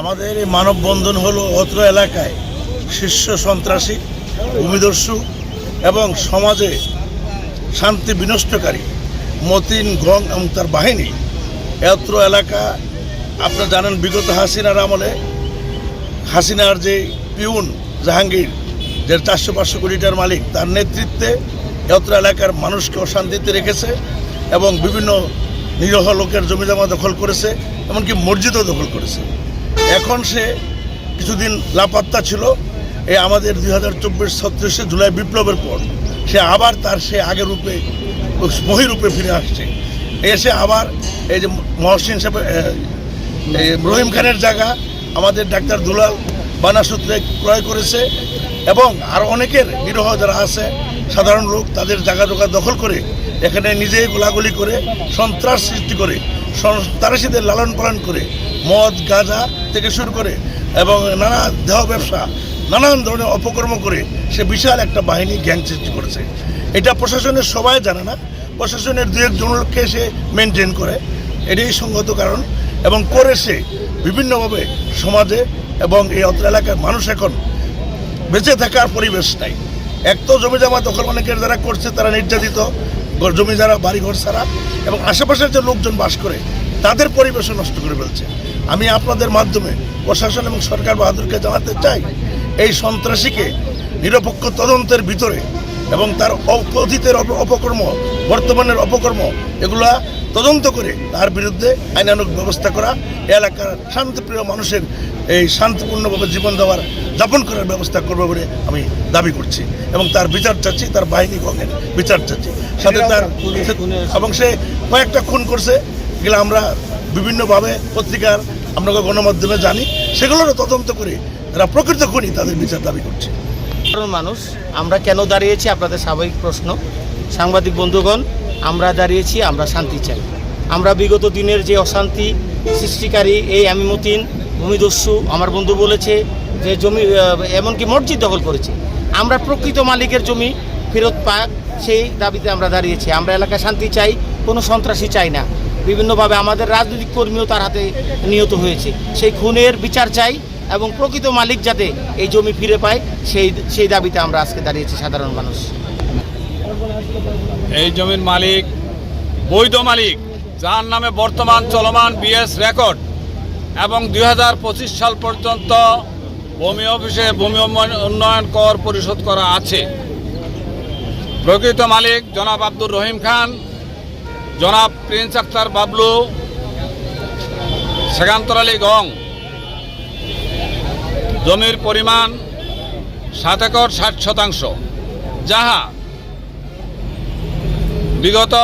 আমাদের এই মানববন্ধন হলো অত্র এলাকায় শীর্ষ সন্ত্রাসী, ভূমিদস্যু এবং সমাজে শান্তি বিনষ্টকারী মতিন গং এবং তার বাহিনী। অত্র এলাকা, আপনারা জানেন বিগত হাসিনার আমলে হাসিনার যে পিউন জাহাঙ্গীর, যে চারশো পাঁচশো কোটিটার মালিক, তার নেতৃত্বে এত্র এলাকার মানুষকে অশান্তিতে রেখেছে এবং বিভিন্ন নিরহ লোকের জমিজমা দখল করেছে, এমনকি মসজিদও দখল করেছে। এখন সে কিছুদিন লাপাত্তা ছিল। এই আমাদের দুই হাজার চব্বিশ ছত্রিশে জুলাই বিপ্লবের পর সে আবার তার সে আগের রূপে মহিরূপে ফিরে আসছে। এসে আবার এই যে মহসিন সাহেব রহিম খানের জায়গা আমাদের ডাক্তার দুলাল বানাসূত্রে ক্রয় করেছে এবং আর অনেকের নিরহ যারা আছে, সাধারণ লোক তাদের জায়গা জোগা দখল করে এখানে নিজেই গোলাগুলি করে সন্ত্রাস সৃষ্টি করে, সন্ত্রাসীদের লালন পালন করে, মদ, গাঁজা থেকে শুরু করে এবং নানা দেহ ব্যবসা, নানান ধরনের অপকর্ম করে সে বিশাল একটা বাহিনী গ্যাং সৃষ্টি করেছে। এটা প্রশাসনের সবাই জানে না। প্রশাসনের দু একজন লোককে সে মেনটেন করে। এটাই সঙ্গত কারণ এবং করে সে বিভিন্নভাবে সমাজে এবং এই অত্র এলাকার মানুষ এখন বেঁচে থাকার পরিবেশ নাই। এক তো জমি জমা দখল অনেকের যারা করছে, তারা নির্যাতিত। জমি যারা, বাড়িঘর সারা, এবং আশেপাশের যে লোকজন বাস করে, তাদের পরিবেশও নষ্ট করে ফেলছে। আমি আপনাদের মাধ্যমে প্রশাসন এবং সরকার বাহাদুরকে জানাতে চাই, এই সন্ত্রাসীকে নিরপেক্ষ তদন্তের ভিতরে এবং তার অতীতের অপকর্ম, বর্তমানের অপকর্ম, এগুলা তদন্ত করে তার বিরুদ্ধে আইনানুক ব্যবস্থা করা, এলাকার শান্তিপ্রিয় মানুষের এই শান্তিপূর্ণভাবে জীবন দেওয়ার, যাপন করার ব্যবস্থা করবে বলে আমি দাবি করছি। এবং তার বিচার চাচ্ছি, তার বাহিনী গঙ্গের বিচার চাচ্ছি। সাথে তার এবং সে কয়েকটা খুন করছে এগুলো আমরা বিভিন্নভাবে পত্রিকার আমরা গণমাধ্যমে জানি। সেগুলোরও তদন্ত করে যারা প্রকৃত খুনি তাদের বিচার দাবি করছে। সাধারণ মানুষ আমরা কেন দাঁড়িয়েছি আপনাদের স্বাভাবিক প্রশ্ন। সাংবাদিক বন্ধুগণ আমরা দাঁড়িয়েছি আমরা শান্তি চাই। আমরা বিগত দিনের যে অশান্তি সৃষ্টিকারী এই আমিমুদ্দিন ভূমিদস্যু আমার বন্ধু বলেছে যে জমি এমনকি মসজিদ দখল করেছে। আমরা প্রকৃত মালিকের জমি ফেরত পাক সেই দাবিতে আমরা দাঁড়িয়েছি। আমরা এলাকায় শান্তি চাই, কোনো সন্ত্রাসী চাই না। বিভিন্নভাবে আমাদের রাজনৈতিক কর্মীও তার হাতে নিহত হয়েছে। সেই খুনের বিচার চাই এবং প্রকৃত মালিক যাতে এই জমি ফিরে পায়, সেই সেই দাবিতে আমরা আজকে দাঁড়িয়েছি সাধারণ মানুষ। এই জমির মালিক, বৈধ মালিক, যার নামে বর্তমান চলমান বিএস রেকর্ড এবং দুই হাজার পঁচিশ সাল পর্যন্ত ভূমি অফিসে ভূমি উন্নয়ন- উন্নয়ন কর পরিশোধ করা আছে। প্রকৃত মালিক জনাব আব্দুর রহিম খান, জনাব প্রিন্স আক্তার বাবলু, সেকান্তর আলী গং। জমির পরিমাণ সাত একর ষাট শতাংশ। যাহা বিগত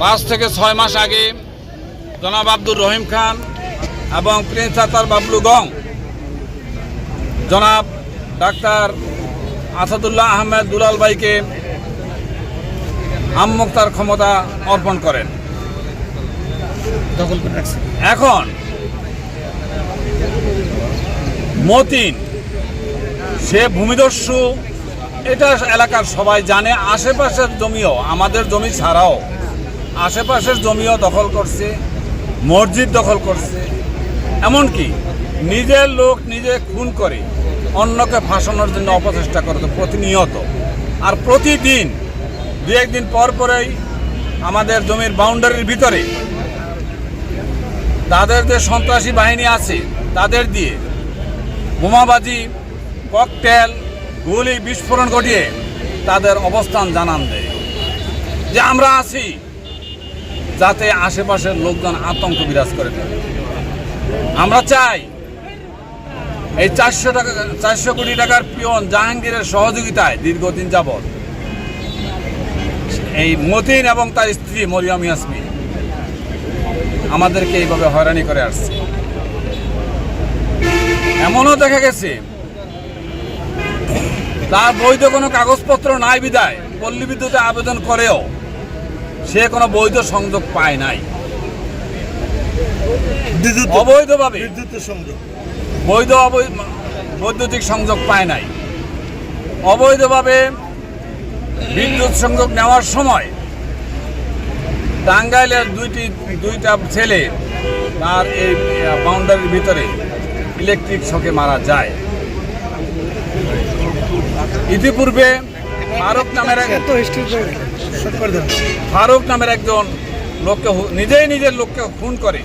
পাঁচ থেকে ছয় মাস আগে জনাব আব্দুর রহিম খান এবং প্রিন্স আতার বাবলু গং, জনাব ডাক্তার আসাদুল্লাহ আহমেদ দুলাল ভাইকে আমমুক্তার ক্ষমতা অর্পণ করেন। এখন মতিন সে ভূমিদস্যু এটা এলাকার সবাই জানে আশেপাশের জমিও আমাদের জমি ছাড়াও আশেপাশের জমিও দখল করছে মসজিদ দখল করছে। এমনকি নিজের লোক নিজে খুন করে অন্যকে ফাঁসানোর জন্য অপচেষ্টা করতো প্রতিনিয়ত। আর প্রতিদিন দু একদিন পর পরেই আমাদের জমির বাউন্ডারির ভিতরে তাদের যে সন্ত্রাসী বাহিনী আছে, তাদের দিয়ে বোমাবাজি, ককটেল, গুলি, বিস্ফোরণ ঘটিয়ে তাদের অবস্থান জানান দেয়। যে আমরা আছি, যাতে আশেপাশের লোকজন আতঙ্ক বিরাজ করে। থাকে আমরা চাই এই চারশো টাকা চারশো কোটি টাকার পিয়ন জাহাঙ্গীরের সহযোগিতায় দীর্ঘদিন যাবৎ এই মতিন এবং তার স্ত্রী মরিয়ম ইয়াসমিন আমাদেরকে এইভাবে হয়রানি করে আসছে। এমনও দেখা গেছে তার বৈধ কোনো কাগজপত্র নাই বিদায় পল্লী বিদ্যুতে আবেদন করেও সে কোনো বৈধ সংযোগ পায় নাই। অবৈধভাবে। বিদ্যুতের সংযোগ। বৈধ বৈদ্যুতিক সংযোগ পায় নাই। অবৈধভাবে বিদ্যুৎ সংযোগ নেওয়ার সময় টাঙ্গাইলের দুইটি দুইটা ছেলে তার এই বাউন্ডারির ভিতরে ইলেকট্রিক শকে মারা যায়। ইতিপূর্বে ফারুক নামের ফারুক নামের একজন লোককে নিজেই নিজের লোককে খুন করে।